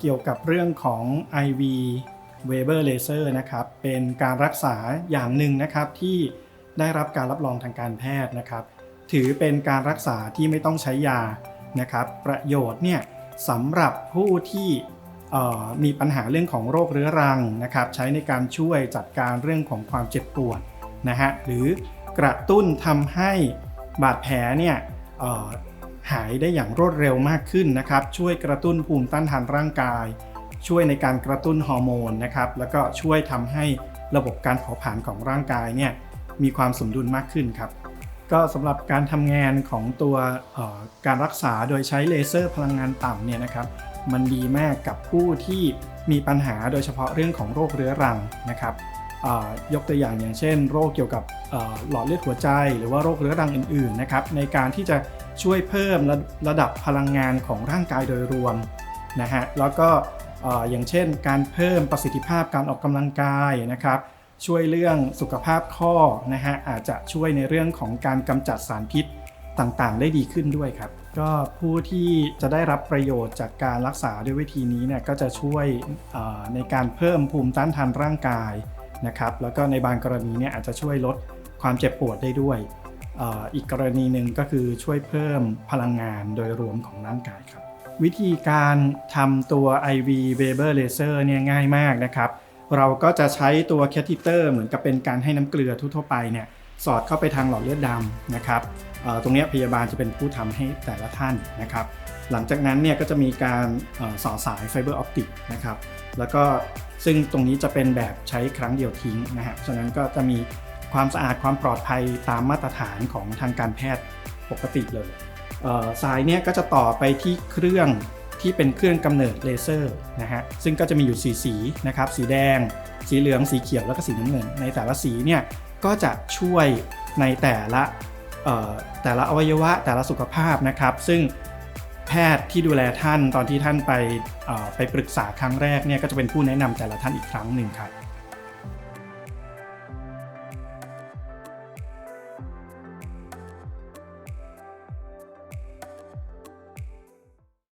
เกี่ยวกับเรื่องของ IV Weber Laser นะครับ เป็นการรักษาอย่างหนึ่งนะครับที่ได้รับการรับรองทางการแพทย์นะครับ ถือเป็นการรักษาที่ไม่ต้องใช้ยานะครับ ประโยชน์เนี่ยสำหรับผู้ที่มีปัญหาเรื่องของโรคเรื้อรังนะครับ ใช้ในการช่วยจัดการเรื่องของความเจ็บปวดนะฮะหรือกระตุ้นทำให้บาดแผลเนี่ย หายได้อย่างรวดเร็วมากขึ้นนะครับ ช่วยกระตุ้นภูมิต้านทานร่างกาย ช่วยในการกระตุ้นฮอร์โมนนะครับ แล้วก็ช่วยทำให้ระบบการเผาผลาญของร่างกายเนี่ยมีความสมดุลมากขึ้นครับ ก็สำหรับการทำงานของตัวการรักษาโดยใช้เลเซอร์พลังงานต่ำเนี่ยนะครับ มันดีมากกับผู้ที่มีปัญหาโดยเฉพาะเรื่องของโรคเรื้อรังนะครับ ยกตัวอย่างอย่างเช่น โรคเกี่ยวกับหลอดเลือดหัวใจ หรือว่าโรคเรื้อรังอื่นๆนะครับในการที่จะช่วยเพิ่มระระดับพลังงานของร่างกายโดยรวมนะฮะแล้วก็เอ่อย่างเช่น การเพิ่มประสิทธิภาพการออกกำลังกายนะครับ ช่วยเรื่องสุขภาพข้อนะฮะอาจจะช่วยในเรื่องของการกำจัดสารพิษต่างๆ ได้ดีขึ้นด้วยครับ ก็ผู้ที่จะได้รับประโยชน์จากการรักษาด้วยวิธีนี้เนี่ยก็จะช่วยในการเพิ่มภูมิต้านทานร่างกาย นะครับแล้วก็ในบางกรณีเนี่ยอาจจะช่วยลดความเจ็บปวดได้ด้วย อีกกรณีหนึ่งก็คือช่วยเพิ่มพลังงานโดยรวมของร่างกายครับ วิธีการทำตัว IV Weber Laser เนี่ยง่ายมากนะครับ เราก็จะใช้ตัวแคทิเตอร์เหมือนกับเป็นการให้น้ำเกลือทั่วไปเนี่ยสอดเข้าไปทางหลอดเลือดดำนะครับตรงนี้พยาบาลจะเป็นผู้ทำให้แต่ละท่านนะครับ หลังจากนั้นเนี่ยก็จะมีการสอดสายไฟเบอร์ออปติกนะครับแล้วก็ ซึ่งตรงนี้จะเป็นแบบใช้ครั้งเดียวทิ้งนะฮะฉะนั้นก็จะมีความสะอาดความปลอดภัยตามมาตรฐานของทางการแพทย์ปกติเลยเสายเนี่ยก็จะต่อไปที่เครื่องที่เป็นเครื่องกำเนิดเลเซอร์นะฮะซึ่งก็จะมีอยู่สีสีนะครับสีแดง สีเหลืองสีเขียวแล้วก็สีน้ำเงิน ในแต่ละสีเนี่ยก็จะช่วยในแต่ละแต่ละอวัยวะแต่ละสุขภาพนะครับ ซึ่ง แพทย์ที่ดูแลท่านตอนที่ท่านไปไปปรึกษาครั้งแรกเนี่ยก็จะเป็นผู้แนะนำแต่ละท่านอีกครั้งหนึ่งครับ